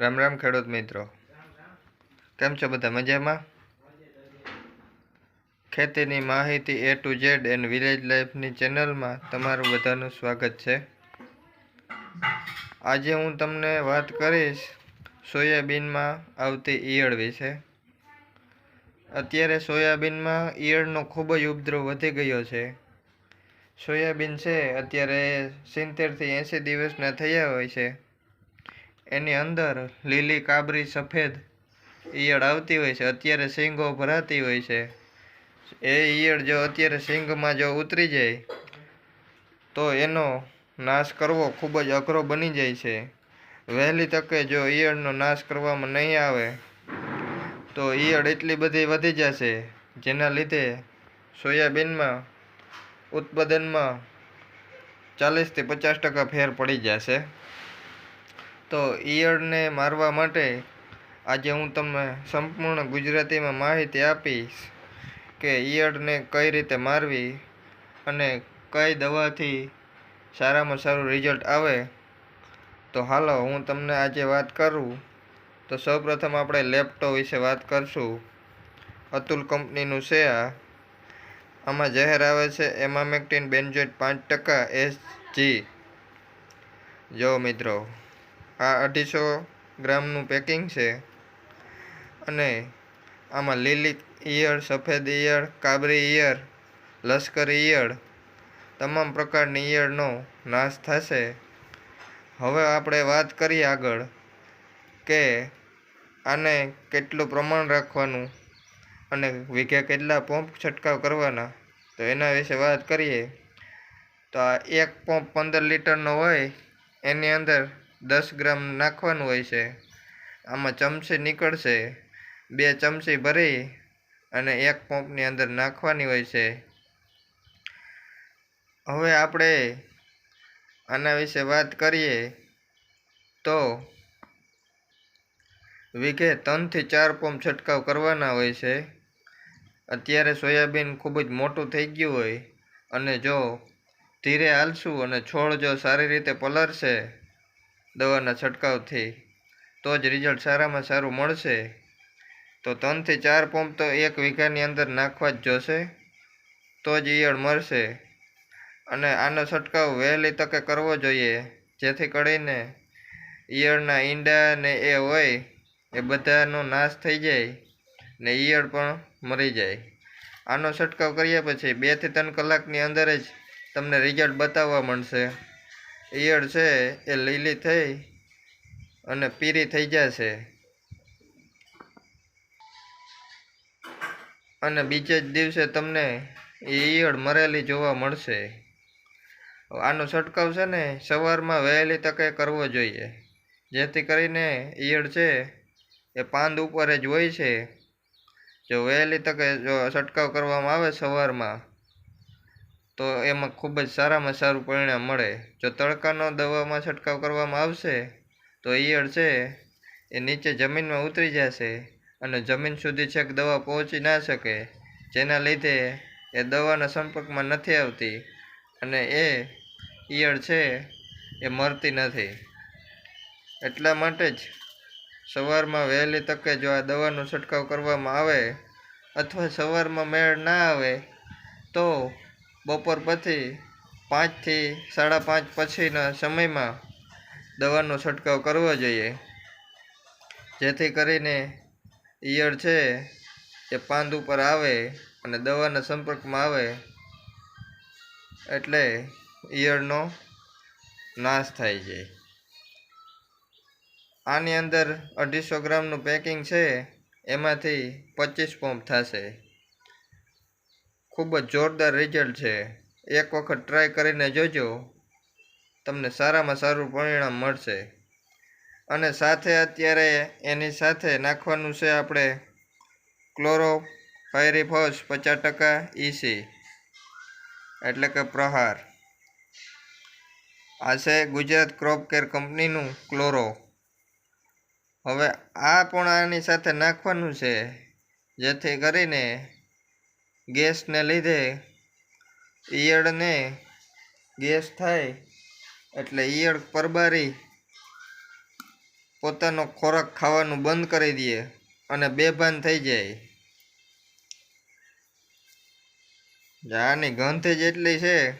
રામ રામ ખેડૂત મિત્રો. કેમ છો બધા? મજામાં? ખેતીની માહિતી A to Z and village લાઈફની ચેનલમાં તમારું બધાનું સ્વાગત છે. આજે હું તમને વાત કરીશ સોયાબીનમાં આવતી ઈયળ વિશે. અત્યારે સોયાબીનમાં ઈયળનો ખૂબ જ ઉપદ્રવ વધી ગયો છે. સોયાબીન છે, અત્યારે સિત્તેરથી એંસી દિવસના થયા હોય છે. એની અંદર લીલી, કાબરી, સફેદ ઈયળ આવતી હોય છે. અત્યારે શીંગો ભરાતી હોય છે. એ ઈયળ જો અત્યારે શીંગમાં જો ઉતરી જાય, તો એનો નાશ કરવો ખૂબ જ અઘરો બની જાય છે. વહેલી તકે જો ઈયળનો નાશ કરવામાં નહીં આવે, તો ઈયળ એટલી બધી વધી જશે, જેના લીધે સોયાબીનમાં ઉત્પાદનમાં ચાલીસથી પચાસ ટકા ફેર પડી જશે. તો ઈયળને મારવા માટે આજે હું તમને સંપૂર્ણ ગુજરાતીમાં માહિતી આપીશ કે ઈયળને કઈ રીતે મારવી અને કઈ દવાથી સારામાં સારું રિઝલ્ટ આવે. તો હાલો, હું તમને આજે વાત કરું. તો સૌપ્રથમ આપણે લેપટોપ વિશે વાત કરશું. અતુલ કંપનીનું છે આ. આમાં જહેર આવે છે એમામેક્ટિન બેન્જોઇટ પાંચ ટકા એસ જી જો મિત્રો આ અઢીસો ગ્રામનું પેકિંગ છે. અને આમાં લીલી ઈયળ, સફેદ ઈયળ, કાબરી ઈયળ, લશ્કરી ઈયળ, તમામ પ્રકારની ઈયળનો નાશ થશે. હવે આપણે વાત કરીએ આગળ કે આને કેટલું પ્રમાણ રાખવાનું અને વીઘે કેટલા પંપ છંટકાવ કરવાના. તો એના વિશે વાત કરીએ. તો આ એક પંપ પંદર લીટરનો હોય, એની અંદર દસ ગ્રામ નાખવાનું હોય છે. આમાં ચમચી નીકળશે. બે ચમચી ભરી અને એક પંપની અંદર નાખવાની હોય છે. હવે આપણે આના વિશે વાત કરીએ તો વીઘે ત્રણથી ચાર પંપ છંટકાવ કરવાના હોય છે. અત્યારે સોયાબીન ખૂબ જ મોટું થઈ ગયું હોય અને જો ધીરે હાલશું અને છોડ જો સારી રીતે પલળશે દવાના છંટકાવથી તો જ રિઝલ્ટ સારામાં સારું મળશે. તો ત્રણથી ચાર પંપ તો એક વીઘાની અંદર નાખવા જ જોશે, તો જ ઈયળ મળશે. અને આનો છંટકાવ વહેલી તકે કરવો જોઈએ, જેથી કરીને ઈયળના ઈંડા ને એ હોય, એ બધાનો નાશ થઈ જાય ને ઈયળ પણ મરી જાય. આનો છંટકાવ કર્યા પછી બેથી ત્રણ કલાકની અંદર જ તમને રિઝલ્ટ બતાવવા મળશે. ઈયળ છે એ લીલી થઈ અને પીરી થઈ જશે. અને બીજે જ દિવસે તમને એ ઈયળ મરેલી જોવા મળશે. આનો છંટકાવ છે ને સવારમાં વહેલી તકે કરવો જોઈએ. જેથી કરીને ઈયળ છે એ પાંદ ઉપર જ હોય છે. જો વહેલી તકે જો છંટકાવ કરવામાં આવે સવારમાં તો એમાં ખૂબ જ સારામાં સારું પરિણામ મળે. જો તડકાનો દવામાં છંટકાવ કરવામાં આવશે, તો ઈયળ છે, એ નીચે જમીનમાં ઉતરી જશે અને જમીન સુધી છેક દવા પહોંચી ના શકે. જેના લીધે એ દવાના સંપર્કમાં નથી આવતી અને એ ઈયળ છે, એ મરતી નથી. એટલા માટે જ સવારમાં વહેલી તકે જો આ દવાનો છંટકાવ કરવામાં આવે અથવા સવારમાં મેળ ના આવે, તો બપોર પછી પાંચથી સાડા પાંચ પછીના સમયમાં દવાનો છંટકાવ કરવો જોઈએ. જેથી કરીને ઈયળ છે એ પાંદ ઉપર આવે અને દવાના સંપર્કમાં આવે એટલે ઈયળનો નાશ થાય છે. આની અંદર અઢીસો ગ્રામનું પેકિંગ છે, એમાંથી પચીસ પંપ થશે. ખૂબ જ જોરદાર રિઝલ્ટ છે. એક વખત ટ્રાય કરીને જોજો, તમને સારામાં સારું પરિણામ મળશે. અને સાથે અત્યારે એની સાથે નાખવાનું છે આપણે ક્લોરો ફાયરીફોસ પચાસ ટકા ઈસી એટલે કે પ્રહાર. આ છે ગુજરાત ક્રોપ કેર કંપનીનું ક્લોરો હવે આ પણ આની સાથે નાખવાનું છે, જેથી કરીને ગેસને લીધે ઈયળને ગેસ થાય એટલે ઈયળ પરબારી પોતાનો ખોરાક ખાવાનું બંધ કરી દે અને બેભાન થઈ જાય. આની ગંધ જ એટલી છે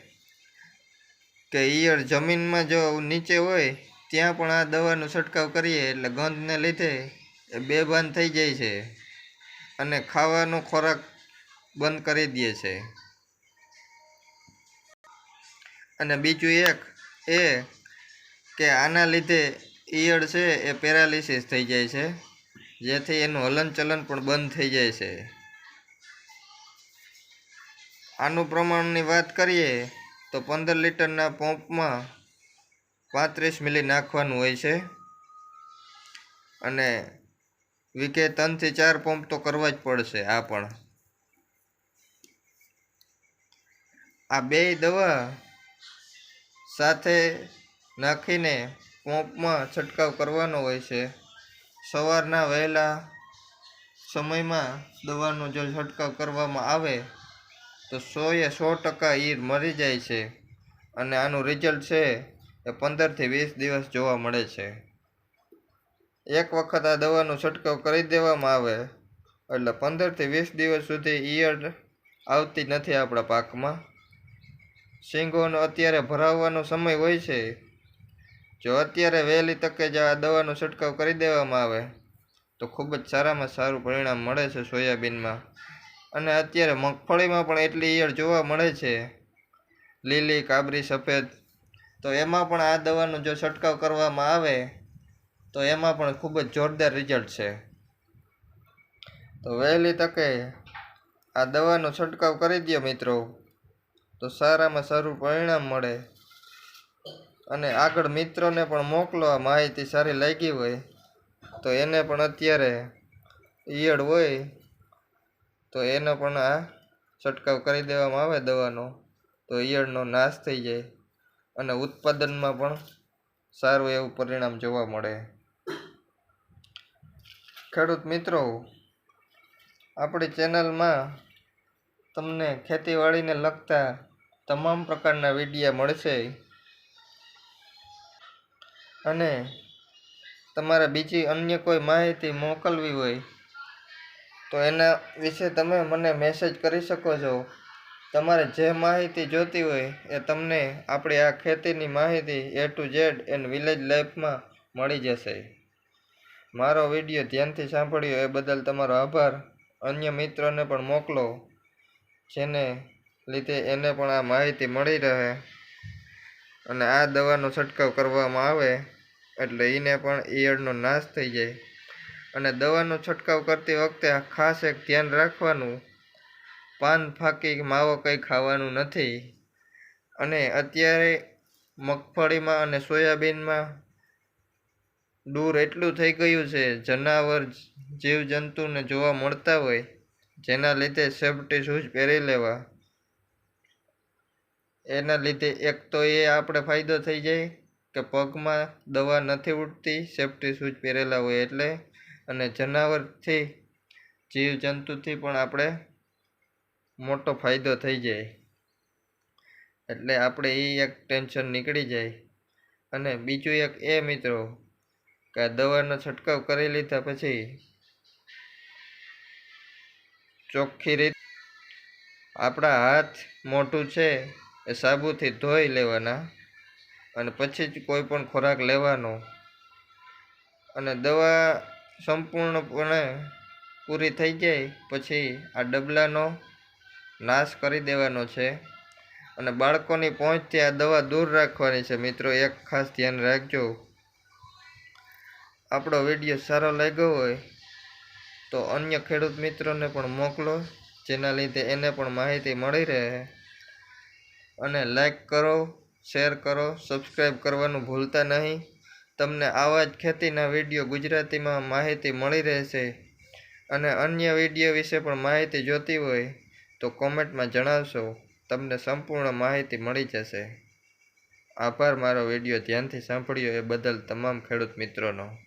કે ઈયળ જમીનમાં જો નીચે હોય, ત્યાં પણ આ દવાનો છંટકાવ કરીએ એટલે ગંધને લીધે એ બેભાન થઈ જાય છે. અને ખાવાનો ખોરાક બંધ કરી દે છે. અને બીજું એક એ કે આના લીધે ઈયળ છે એ પેરાલિસિસ થઈ જાય છે, જેથી એનું હલનચલન પણ બંધ થઈ જાય છે. આનું પ્રમાણની વાત કરીએ તો પંદર લીટરના પંપમાં પાંત્રીસ મિલી નાખવાનું હોય છે. અને વીકે ત્રણથી ચાર પંપ તો કરવા જ પડશે આ પણ. આ બે દવા સાથે નાખીને પંપમાં છંટકાવ કરવાનો હોય છે. સવારના વહેલા સમયમાં દવાનો જો છંટકાવ કરવામાં આવે, તો સોએ સો ટકા ઈર મરી જાય છે અને આનું રિઝલ્ટ છે એ પંદરથી વીસ દિવસ જોવા મળે છે. એક વખત આ દવાનો છંટકાવ કરી દેવામાં આવે, એટલે પંદરથી વીસ દિવસ સુધી ઈયળ આવતી નથી આપણા પાકમાં. સિંગોનો અત્યારે ભરાવવાનો સમય હોય છે. જો અત્યારે વહેલી તકે જ આ દવાનો છંટકાવ કરી દેવામાં આવે, તો ખૂબ જ સારામાં સારું પરિણામ મળે છે સોયાબીનમાં. અને અત્યારે મગફળીમાં પણ એટલી ઈયળ જોવા મળે છે. લીલી, કાબરી, સફેદ. તો એમાં પણ આ દવાનો જો છંટકાવ કરવામાં આવે, તો એમાં પણ ખૂબ જ જોરદાર રિઝલ્ટ છે. તો વહેલી તકે આ દવાનો છંટકાવ કરી દો મિત્રો. તો સારામાં સારું પરિણામ મળે. અને આગળ મિત્રોને પણ મોકલો, આ માહિતી સારી લાગી હોય તો એને પણ અત્યારે ઈયળ હોય તો એનો પણ આ છંટકાવ કરી દેવામાં આવે દવાનો. તો ઈયળનો નાશ થઈ જાય અને ઉત્પાદનમાં પણ સારું એવું પરિણામ જોવા મળે. ખેડૂત મિત્રો, આપણી ચેનલમાં તમને ખેતીવાડીને લગતા તમામ પ્રકારના વિડીયા મળશે. અને તમારે બીજી અન્ય કોઈ માહિતી મોકલવી હોય, તો એના વિશે તમે મને મેસેજ કરી શકો છો. તમારે જે માહિતી જોતી હોય, એ તમને આપણી આ ખેતીની માહિતી A to Z and village લાઈફમાં મળી જશે. મારો વીડિયો ધ્યાનથી સાંભળ્યો, એ બદલ તમારો આભાર. અન્ય મિત્રોને પણ મોકલો, જેને લીધે એને પણ આ માહિતી મળી રહે અને આ દવાનો છંટકાવ કરવામાં આવે એટલે એને પણ ઈયળનો નાશ થઈ જાય. અને દવાનો છંટકાવ કરતી વખતે ખાસ એક ધ્યાન રાખવાનું, પાન ફાંકી માવો કંઈ ખાવાનું નથી. અને અત્યારે મગફળીમાં અને સોયાબીનમાં દૂર એટલું થઈ ગયું છે, જનાવર, જીવજંતુને જોવા મળતા હોય, જેના લીધે સેફટી શૂઝ પહેરી લેવા. એના લીધે એક તો એ આપણે ફાયદો થઈ જાય કે પગમાં દવા નથી ઉડતી સેફ્ટી શૂઝ પહેરેલા હોય એટલે. અને જનાવરથી, જીવજંતુથી પણ આપણે મોટો ફાયદો થઈ જાય. એટલે આપણે એ એક ટેન્શન નીકળી જાય. અને બીજું એક એ મિત્રો, કે દવાનો છંટકાવ કરી લીધા પછી ચોખ્ખી રીત આપણા હાથ મોટું છે. એ સાબુથી ધોઈ લેવાના અને પછી જ કોઈ પણ ખોરાક લેવાનો. અને દવા સંપૂર્ણપણે પૂરી થઈ જાય પછી આ ડબલાનો નાશ કરી દેવાનો છે. અને બાળકોની પહોંચથી આ દવા દૂર રાખવાની છે. મિત્રો, એક ખાસ ધ્યાન રાખજો. આપણો વીડિયો સારો લાગ્યો હોય તો અન્ય ખેડૂત મિત્રોને પણ મોકલો, જેના લીધે એને પણ માહિતી મળી રહે. અને લાઈક કરો શેર કરો સબસ્ક્રાઈબ કરવાનું ભૂલતા નહીં. તમને આવા જ ખેતીના વીડિયો ગુજરાતીમાં માહિતી મળી રહેશે. અને અન્ય વીડિયો વિશે પણ માહિતી જોતી હોય તો કોમેન્ટમાં જણાવશો. તમને સંપૂર્ણ માહિતી મળી જશે. આભાર, મારો વીડિયો ધ્યાનથી સાંભળ્યો. એ બદલ તમામ ખેડૂત મિત્રોનો.